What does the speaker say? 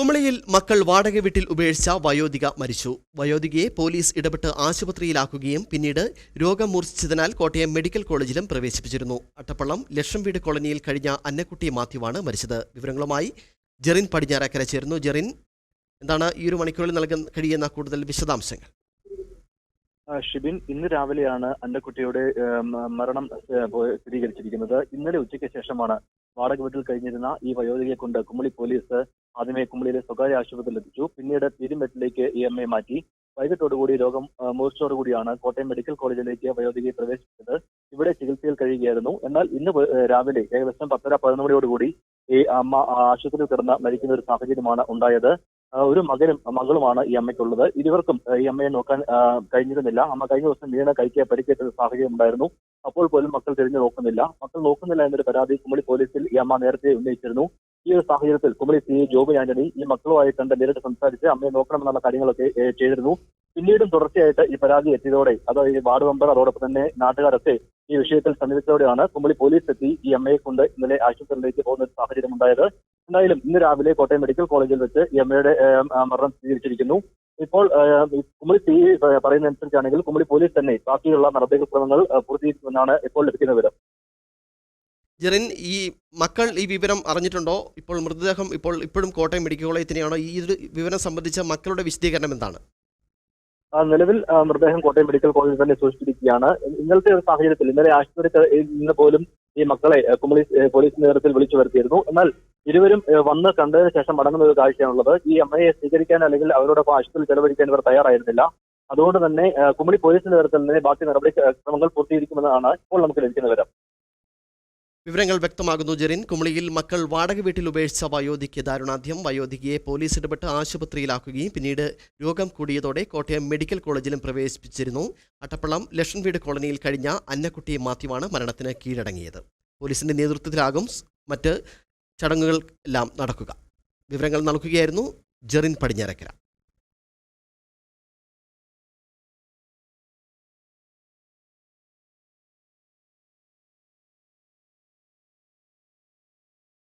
കുമളിയിൽ മക്കൾ വാടക വീട്ടിൽ ഉപേക്ഷിച്ച വയോധിക മരിച്ചു. വയോധികയെ പോലീസ് ഇടപെട്ട് ആശുപത്രിയിലാക്കുകയും പിന്നീട് രോഗം മൂർച്ഛിച്ചതിനാൽ കോട്ടയം മെഡിക്കൽ കോളേജിലും പ്രവേശിപ്പിച്ചിരുന്നു. അട്ടപ്പള്ളം ലക്ഷം വീട് കോളനിയിൽ കഴിഞ്ഞ അന്നക്കുട്ടി മാത്യുവാണ് മരിച്ചത്. വിവരങ്ങളുമായി ജെറിൻ പടിഞ്ഞാറക്കര ചേരുന്നു. ജെറിൻ എന്താണ് ഈ ഒരു മണിക്കൂറിൽ നൽകാൻ കഴിയുന്ന കൂടുതൽ വിശദാംശങ്ങൾ? ഷിബിൻ ഇന്ന് രാവിലെയാണ് അന്നക്കുട്ടിയുടെ കുട്ടിയുടെ മരണം സ്ഥിരീകരിച്ചിരിക്കുന്നത്. ഇന്നലെ ഉച്ചയ്ക്ക് ശേഷമാണ് വാടക വീട്ടിൽ കഴിഞ്ഞിരുന്ന ഈ വയോധികയെ കൊണ്ട് കുമളി പോലീസ് ആദ്യമേ കുമളിയിലെ സ്വകാര്യ ആശുപത്രിയിൽ എത്തിച്ചു. പിന്നീട് തിരുമെറ്റിലേക്ക് ഇ എം എ മാറ്റി. വൈകിട്ടോടുകൂടി രോഗം മൂർച്ചയോടുകൂടിയാണ് കോട്ടയം മെഡിക്കൽ കോളേജിലേക്ക് വയോധികയെ പ്രവേശിപ്പിച്ചത്. ഇവിടെ ചികിത്സയിൽ കഴിയുകയായിരുന്നു. എന്നാൽ ഇന്ന് രാവിലെ ഏകദേശം പത്തര പതിനൊന്ന് മണിയോടുകൂടി ഈ അമ്മ ആശുപത്രിയിൽ കിടന്ന് മരിക്കുന്ന ഒരു സാഹചര്യമാണ് ഉണ്ടായത്. ഒരു മകനും മകളുമാണ് ഈ അമ്മയ്ക്കുള്ളത്. ഇരുവർക്കും ഈ അമ്മയെ നോക്കാൻ കഴിഞ്ഞിരുന്നില്ല. അമ്മ കഴിഞ്ഞ ദിവസം വീണ് കൈക്ക് പരിക്കേറ്റ സാഹചര്യം ഉണ്ടായിരുന്നു. അപ്പോൾ പോലും മക്കൾ തിരിഞ്ഞു നോക്കുന്നില്ല. മക്കൾ നോക്കുന്നില്ല എന്നൊരു പരാതി കുമളി പോലീസിൽ ഈ അമ്മ നേരത്തെ ഉന്നയിച്ചിരുന്നു. ഈ ഒരു സാഹചര്യത്തിൽ കുമളി സി. ജോബ് ആന്റണി ഈ മക്കളുമായി കണ്ട് നേരിട്ട് സംസാരിച്ച് അമ്മയെ നോക്കണമെന്നുള്ള കാര്യങ്ങളൊക്കെ ചെയ്തിരുന്നു. പിന്നീടും തുടർച്ചയായിട്ട് ഈ പരാതി എത്തിയതോടെ അത് ഈ വാർഡ് മെമ്പർ അതോടൊപ്പം തന്നെ നാട്ടുകാരൊക്കെ ഈ വിഷയത്തിൽ സമീപിച്ചതോടെയാണ് കുമ്പളി പോലീസ് എത്തി ഈ അമ്മയെ കൊണ്ട് ഇന്നലെ ആശുപത്രിയിലേക്ക് പോകുന്ന ഒരു സാഹചര്യം ഉണ്ടായത്. എന്തായാലും ഇന്ന് രാവിലെ കോട്ടയം മെഡിക്കൽ കോളേജിൽ വെച്ച് ഈ അമ്മയുടെ മരണം സ്ഥിരീകരിച്ചിരിക്കുന്നു. ഇപ്പോൾ കുമളി സി പറയുന്ന അനുസരിച്ചാണെങ്കിൽ കുമളി പോലീസ് തന്നെ ബാക്കിയുള്ള നടപടിക്രമങ്ങൾ ആ, പൂർത്തീകരിക്കുമെന്നാണ് ഇപ്പോൾ ലഭിക്കുന്ന വിവരം. ജെറിൻ ഈ മക്കൾ ഈ വിവരം അറിഞ്ഞിട്ടുണ്ടോ? ഇപ്പോൾ മൃതദേഹം ഇപ്പോൾ ഇപ്പോഴും കോട്ടയം മെഡിക്കൽ കോളേജിൽ തന്നെയാണോ ഈ വിവരം സംബന്ധിച്ച മക്കളുടെ വിശദീകരണം എന്താണ്? നിലവിൽ മൃതദേഹം കോട്ടയം മെഡിക്കൽ കോളേജിൽ തന്നെ സൂക്ഷിച്ചിരിക്കുകയാണ്. ഇന്നലത്തെ ഒരു സാഹചര്യത്തിൽ ഇന്നലെ ആശുപത്രി ഇന്ന് പോലും ഈ മക്കളെ കുമളി പോലീസ് നേതൃത്വത്തിൽ വിളിച്ചു വരുത്തിയിരുന്നു. എന്നാൽ ഇരുവരും വന്ന് കണ്ടതിന് ശേഷം മടങ്ങുന്ന ഒരു കാഴ്ചയാണുള്ളത്. ഈ അമ്മയെ സ്വീകരിക്കാൻ അല്ലെങ്കിൽ അവരോടൊപ്പം ആശുപത്രിയിൽ ചെലവഴിക്കാൻ ഇവർ തയ്യാറായിരുന്നില്ല. അതുകൊണ്ട് തന്നെ കുമളി പോലീസിന്റെ നേതൃത്വത്തിൽ തന്നെ ബാക്കി നടപടി ക്രമങ്ങൾ പൂർത്തീകരിക്കുമെന്നാണ് ഇപ്പോൾ നമുക്ക് ലഭിക്കുന്ന വിവരം. വിവരങ്ങൾ വ്യക്തമാകുന്നു ജെറിൻ. കുമളിയിൽ മക്കൾ വാടക വീട്ടിൽ ഉപേക്ഷിച്ച വയോധിക്ക് ദാരുണാദ്യം. വയോധികയെ പോലീസ് ഇടപെട്ട് ആശുപത്രിയിലാക്കുകയും പിന്നീട് രോഗം കൂടിയതോടെ കോട്ടയം മെഡിക്കൽ കോളേജിലും പ്രവേശിപ്പിച്ചിരുന്നു. അട്ടപ്പള്ളം ലക്ഷൻ വീട് കോളനിയിൽ കഴിഞ്ഞ അന്നക്കുട്ടി മാത്യുവാണ് മരണത്തിന് കീഴടങ്ങിയത്. പോലീസിന്റെ നേതൃത്വത്തിലാകും മറ്റ് ചടങ്ങുകൾ എല്ലാം നടക്കുക. വിവരങ്ങൾ നൽകുകയായിരുന്നു ജെറിൻ പടിഞ്ഞാറക്കര.